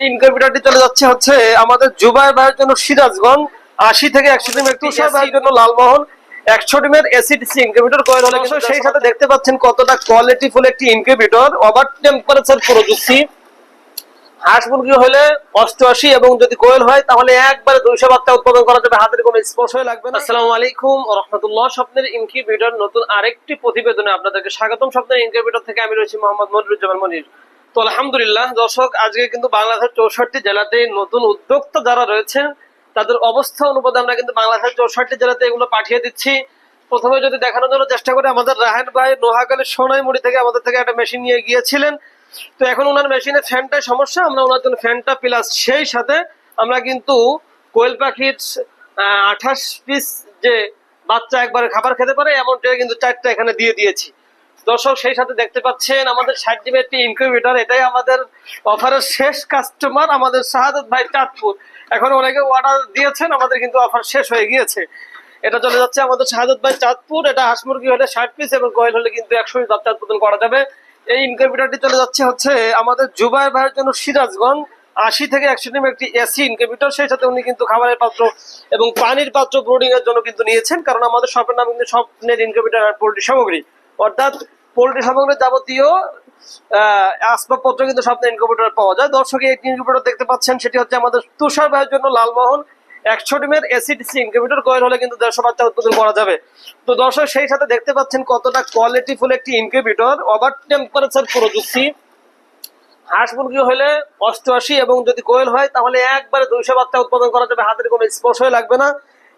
ইনকিউবেটরটি চলে যাচ্ছে হচ্ছে আমাদের জুবাই ভাইয়ের জন্য সিরাজগঞ্জ। আশি থেকে একশো ডিমের তুষার ভাইয়ের জন্য লালমোহন। একশো ডিমের এসিডিসি ইনকিউবেটর কয়েল হলে কিন্তু সেই সাথে দেখতে পাচ্ছেন কতটা কোয়ালিটি ফুল একটি ইনকিউবেটর ওভার টেম্পারেচার প্রযুক্তি হাঁস মুরগি হলে অষ্টআশি এবং যদি কোয়েল হয় তাহলে একবারে দুইশো বাচ্চা উৎপাদন করা যাবে। হাতের কোনো স্পর্শ লাগবে না। আসসালামু আলাইকুম রহমতুল্লাহ। স্বপ্নের ইনকিউবেটর নতুন আরেকটি প্রতিবেদনে আপনাদেরকে স্বাগতম। স্বপ্নের ইনকিউবেটর থেকে আমি রয়েছি মোহাম্মদ মনিরুজ্জামান মনির। তো আলহামদুলিল্লাহ, দর্শক, আজকে কিন্তু বাংলাদেশের চৌষট্টি জেলাতে নতুন উদ্যোক্তা যারা রয়েছেন তাদের অবস্থা অনুপাতে আমরা কিন্তু বাংলাদেশের চৌষট্টি জেলাতে এগুলো পাঠিয়ে দিচ্ছি। প্রথমে যদি দেখানোর জন্য চেষ্টা করি, আমাদের রাহেন ভাই নোহাগালের সোনাইমুড়ি থেকে আমাদের থেকে একটা মেশিন নিয়ে গিয়েছিলেন। তো এখন ওনার মেশিনে ফ্যানটাই সমস্যা, আমরা ওনার জন্য ফ্যানটা প্লাস সেই সাথে আমরা কিন্তু কোয়েল পাখির আঠাশ পিস যে বাচ্চা একবারে খাবার খেতে পারে এমনটা কিন্তু চারটা এখানে দিয়ে দিয়েছি। দর্শক সেই সাথে দেখতে পাচ্ছেন আমাদের ষাট জিবি একটি ইনকিউবেটর এটাই আমাদের অফারের শেষ কাস্টমার আমাদের শাহাদত ভাই চাঁদপুর। এখন অনেকে অর্ডার দিয়েছেন, আমাদের কিন্তু অফার শেষ হয়ে গিয়েছে। এটা চলে যাচ্ছে আমাদের শাহাদত ভাই চাঁদপুর, এটা হাঁস মুরগি হলে ষাট পিস এবং কয়েল হলে কিন্তু একশো বাচ্চা উৎপাদন করা যাবে। এই ইনকিউবেটরটি চলে যাচ্ছে হচ্ছে আমাদের জুবাই ভাইয়ের জন্য সিরাজগঞ্জ। আশি থেকে একশো ডিম একটি এসি ইনকিউবেটর সেই সাথে উনি কিন্তু খাবারের পাত্র এবং পানির পাত্র ব্রোডিং এর জন্য কিন্তু নিয়েছেন, কারণ আমাদের শপের নাম কিন্তু স্বপ্নের ইনকিউবেটর আর পোল্ট্রি সামগ্রী। অর্থাৎ পোল্ট্রি সামগ্রী যাবতীয় আসবাবপত্র কিন্তু স্বপ্নের ইনকিউবেটর পাওয়া যায়। দর্শক, এই ইনকিউবেটর দেখতে পাচ্ছেন, সেটি হচ্ছে আমাদের তুষার ভাইয়ের জন্য লালমোহন একশো ডিমের এসিডিসি ইনকিউবেটর কয়েল হলে কিন্তু দেড়শো বাচ্চা উৎপাদন করা যাবে। তো দর্শক, সেই সাথে দেখতে পাচ্ছেন কতটা কোয়ালিটি ফুল একটি ইনকিউবেটর ওভার টেম্পারেচার প্রযুক্তি হাঁস মুরগি হলে অষ্টআশি এবং যদি কোয়েল হয়, তাহলে একবারে দুইশো বাচ্চা উৎপাদন করা যাবে। হাতের কোনো স্পর্শই লাগবে না।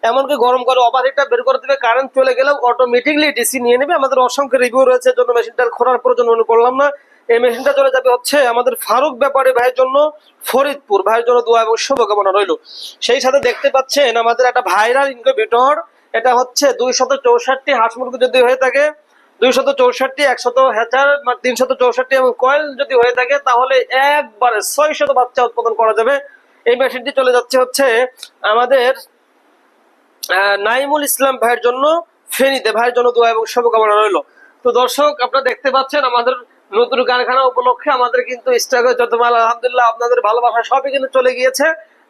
এমনকি গরম করে ওভারহিটটা বের করে দিবে কারেন্ট চলে গেলেও অটোমেটিকলি ডিসি নিয়ে নেবে। আমাদের অসংখ্য রিভিউ রয়েছে জন্য মেশিনটার খোলার প্রয়োজন মনে করলাম না। এই মেশিনটা চলে যাবে হচ্ছে আমাদের ফারুক ব্যাপারে ভাইয়ের জন্য ফরিদপুর। ভাইয়ের জন্য দোয়া এবং শুভকামনা রইল। সেই সাথে দেখতে পাচ্ছেন আমাদের একটা ভাইরাল ইনকিউবেটর এটা হচ্ছে দুইশত চৌষট্টি হাঁস মুরগি যদি হয়ে থাকে, দুইশত চৌষট্টি, একশত হ্যাচার তিনশত চৌষট্টি এবং কয়েল যদি হয়ে থাকে, তাহলে একবারে ছয় শত বাচ্চা উৎপাদন করা যাবে। এই মেশিনটি চলে যাচ্ছে হচ্ছে আমাদের নাইমুল ইসলাম ভাইয়ের জন্য ফেনীতে, ভাইয়ের জন্য দোয়া এবং শুভকামনা রইল। তো দর্শক, আপনারা দেখতে পাচ্ছেন আমাদের নতুন কারখানা উপলক্ষে আমাদের কিন্তু স্টক যত মাল, আলহামদুলিল্লাহ আপনাদের ভালোবাসা সবই কিন্তু চলে গিয়েছে।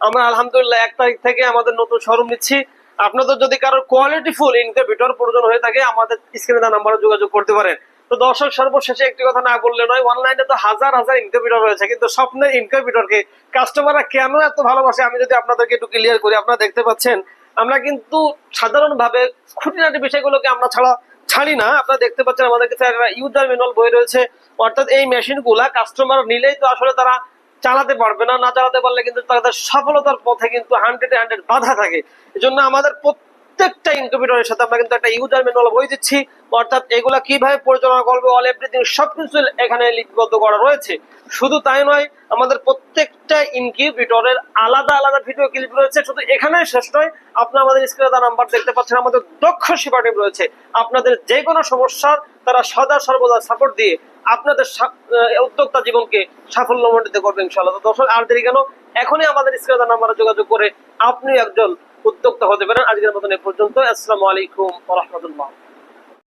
আমরা আলহামদুলিল্লাহ এক তারিখ থেকে আমাদের নতুন শোরুম নিচ্ছি। আপনাদের যদি কারোর কোয়ালিটি ফুল ইনকিউবেটর প্রয়োজন হয়ে থাকে, আমাদের স্ক্রিনে দেওয়া নাম্বারে যোগাযোগ করতে পারেন। তো দর্শক, সর্বশেষে একটি কথা না বললে নয় অনলাইনে তো হাজার হাজার ইনকিউবেটর রয়েছে, কিন্তু স্বপ্নের ইনকিউবেটরকে কাস্টমাররা কেন এত ভালোবাসে? আমি যদি আপনাদেরকে একটু ক্লিয়ার করি, আপনারা দেখতে পাচ্ছেন আমরা কিন্তু সাধারণভাবে খুঁটিনাটি বিষয়গুলোকে আমরা ছাড়া ছাড়ি না। আপনারা দেখতে পাচ্ছেন আমাদের কাছে একটা ইউজার ম্যানুয়াল বই রয়েছে। অর্থাৎ এই মেশিনগুলা কাস্টমার নিলেই তো আসলে তারা চালাতে পারবে না না চালাতে পারলে কিন্তু তাদের সফলতার পথে কিন্তু হান্ড্রেডে হান্ড্রেড বাধা থাকে। এজন্য আমাদের প্রত্যেকটা ইনকিউবেটরের সাথে আমরা কিন্তু একটা ইউজার ম্যানুয়াল বই দিচ্ছি। অর্থাৎ এগুলা কীভাবে পরিচালনা করবে অল এভরিথিং সবকিছু এখানে লিপিবদ্ধ করা রয়েছে। শুধু তাই নয়, আমাদের প্রত্যেকটা ইনকিউবেটরের আলাদা আলাদা ভিডিও ক্লিপ রয়েছে। শুধু এখানে শেষ নয়, আপনি আমাদের স্ক্রিনে তার নাম্বার দেখতে পাচ্ছেন, আমাদের দক্ষ সেবা টিম রয়েছে। আপনাদের যে কোনো সমস্যার তারা সদা সর্বদা সাপোর্ট দিয়ে আপনাদের উদ্যোক্তা জীবনকে সাফল্যমণ্ডিত করবে ইনশাআল্লাহ। দর্শক, আর দেরি কেন? এখনই আমাদের স্ক্রিনে নাম্বারে যোগাযোগ করে আপনি একজন উদ্যোক্তা হতে পারেন আজকের মতন এ পর্যন্ত। আসসালামু আলাইকুম রহমতুল্লাহ।